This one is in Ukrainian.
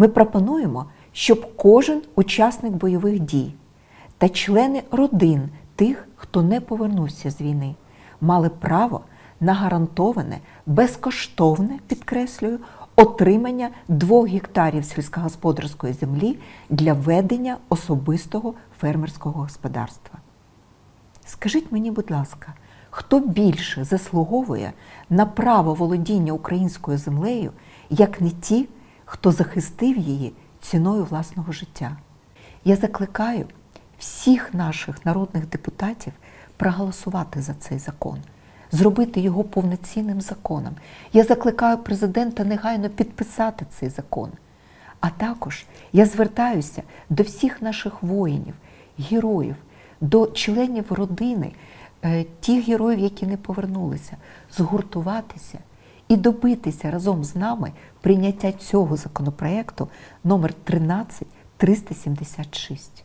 Ми пропонуємо, щоб кожен учасник бойових дій та члени родин тих, хто не повернувся з війни, мали право на гарантоване, безкоштовне, підкреслюю, отримання двох гектарів сільськогосподарської землі для ведення особистого фермерського господарства. Скажіть мені, будь ласка, хто більше заслуговує на право володіння українською землею, як не ті, хто захистив її ціною власного життя? Я закликаю всіх наших народних депутатів проголосувати за цей закон, зробити його повноцінним законом. Я закликаю президента негайно підписати цей закон. А також я звертаюся до всіх наших воїнів, героїв, до членів родини, е, тих героїв, які не повернулися, згуртуватися і добитися разом з нами прийняття цього законопроекту номер 13 376.